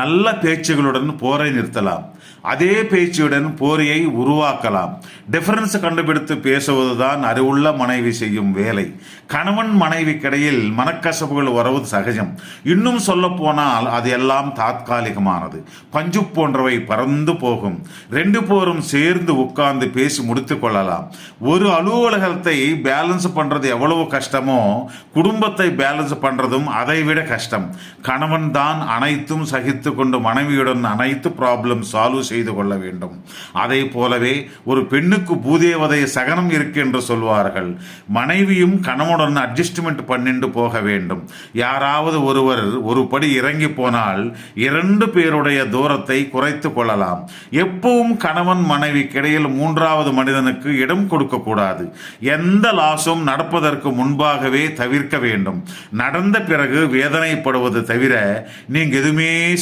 நல்ல பேச்சுகளுடன் போரை நிறுத்தலாம். அதே பேச்சுடன் போரியை உருவாக்கலாம். டிஃபரன்ஸ் கண்டுபிடித்து பேசுவதுதான் அறிவுள்ள மனைவி செய்யும் வேலை. கணவன் மனைவிக்கிடையில் மனக்கசப்புகள் வரவது சகஜம். இன்னும் சொல்ல போனால் அது எல்லாம் தாத்காலிகமானது. பஞ்சு போன்றவை பறந்து போகும். ரெண்டு போரும் சேர்ந்து உட்கார்ந்து பேசி முடித்துக் கொள்ளலாம். ஒரு அலுவலகத்தை பேலன்ஸ் பண்றது எவ்வளவு கஷ்டமோ குடும்பத்தை பேலன்ஸ் பண்றதும் அதை விட கஷ்டம். கணவன் தான் அனைத்தும் சகித்து கொண்டு மனைவியுடன் அனைத்து ப்ராப்ளம் சால்வ் செய்து கொள்ள வேண்டும். அதை போலவே ஒரு பெண்ணுக்கு பூதேவதை சகனம் இருக்கு என்று சொல்வார்கள். மனைவியும் கணவனுடன் அட்ஜஸ்ட்மெண்ட் பண்ணிட்டு போக வேண்டும். யாராவது ஒருவர் ஒரு படி இறங்கி போனால் இரண்டு பேருடைய தூரத்தை குறைத்து கொள்ளலாம். எப்பவும் கணவன் மனைவி கிடையில் மூன்றாவது மனிதனுக்கு இடம் கொடுக்க கூடாது. எந்த லாஸும் நடப்பதற்கு முன்பாகவே தவிர்க்க வேண்டும். நடந்த பிறகு வேதனைப்படுவது தவிர நீங்க எதுவுமே